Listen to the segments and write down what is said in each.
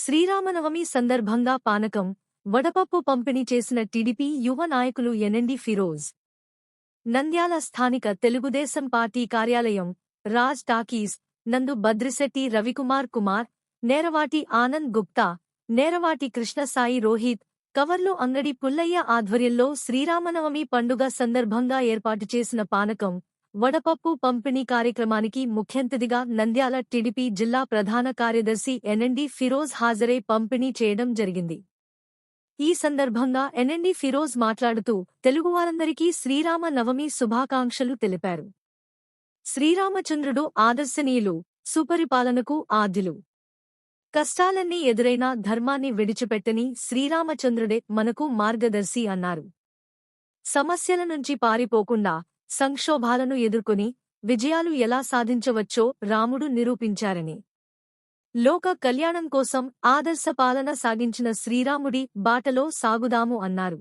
శ్రీరామనవమి సందర్భంగా పానకం వడపప్పు పంపిణీ చేసిన టీడీపీ యువ నాయకులు ఎనండి ఫిరోజ్. నంద్యాల స్థానిక తెలుగుదేశం పార్టీ కార్యాలయం రాజ్ టాకీస్ నందు బద్రిశెట్టి రవికుమార్ కుమార్ నేరవాటి ఆనంద్ గుప్తా నేరవాటి కృష్ణసాయి రోహిత్ కవర్లు అంగడి పుల్లయ్య ఆధ్వర్యంలో శ్రీరామనవమి పండుగ సందర్భంగా ఏర్పాటు చేసిన పానకం వడపప్పు పంపిణీ కార్యక్రమానికి ముఖ్యంతిథిగా నంద్యాల టీడీపీ జిల్లా ప్రధాన కార్యదర్శి ఎన్ఎండి ఫిరోజ్ హాజరై పంపిణీ చేయడం జరిగింది. ఈ సందర్భంగా ఎన్ఎండి ఫిరోజ్ మాట్లాడుతూ తెలుగువారందరికీ శ్రీరామ నవమి శుభాకాంక్షలు తెలిపారు. శ్రీరామచంద్రుడు ఆదర్శనీయులు సుపరిపాలనకు ఆద్యులు. కష్టాలన్నీ ఎదురైనా ధర్మాన్ని విడిచిపెట్టని శ్రీరామచంద్రుడే మనకు మార్గదర్శి అన్నారు. సమస్యల నుంచి పారిపోకుండా సంక్షోభాలను ఎదుర్కొని విజయాలు ఎలా సాధించవచ్చో రాముడు నిరూపించారని. లోక కళ్యాణం కోసం ఆదర్శ పాలన సాగించిన శ్రీరాముడి బాటలో సాగుదాము అన్నారు.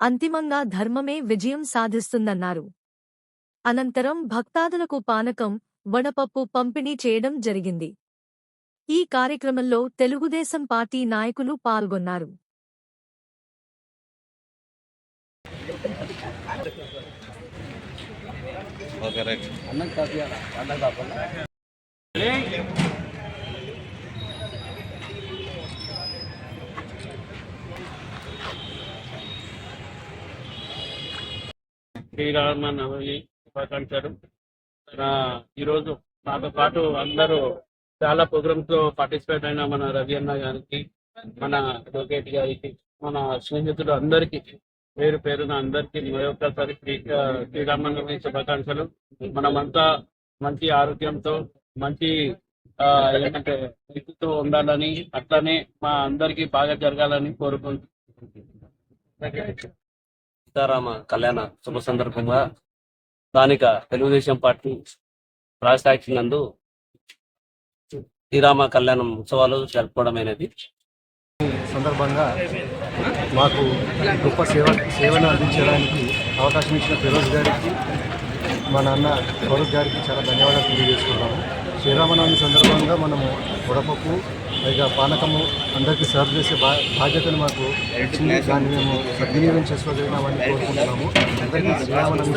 అంతిమంగా ధర్మమే విజయం సాధిస్తుందన్నారు. అనంతరం భక్తాదులకు పానకం వడపప్పు పంపిణీ చేయడం జరిగింది. ఈ కార్యక్రమంలో తెలుగుదేశం పార్టీ నాయకులు పాల్గొన్నారు. Okay right. అన్నం కాపీ అన్నం శుభాకాంక్షలు ఈరోజు నాతో పాటు అందరూ చాలా ప్రోగ్రామ్స్లో పార్టిసిపేట్ అయిన మన రవి అన్న గారికి మన అడ్వకేట్ గారికి మన స్నేహితులు అందరికీ పేరు పేరున అందరికీ మరొకసారి శ్రీ శ్రీరామనవమి శుభాకాంక్షలు. మనమంతా మంచి ఆరోగ్యంతో మంచి ఆ, ఏంటంటే స్థితితో ఉండాలని అట్లానే మా అందరికీ బాగా జరగాలని కోరుకుంటున్నాం. సీతారామ కళ్యాణ శుభ సందర్భంగా స్థానిక తెలుగుదేశం పార్టీ రాజధాని నందు శ్రీరామ కళ్యాణం ఉత్సవాలు జరుపుకోవడమైనది సందర్భంగా మాకు గొప్ప సేవ సేవను అందించడానికి అవకాశం ఇచ్చిన ఫిరోజ్ గారికి మా నాన్న ఫరూక్ గారికి చాలా ధన్యవాదాలు తెలియజేసుకున్నాము శ్రీరామనవమి సందర్భంగా మనము వడపప్పు పైగా పానకము అందరికీ సర్వ్ చేసే బా బాధ్యతను మాకు ఇచ్చింది దాన్ని మేము సద్వినియోగం చేసుకోగలిగినామని కోరుకుంటున్నాము. అందరికీ శ్రీరామనవమి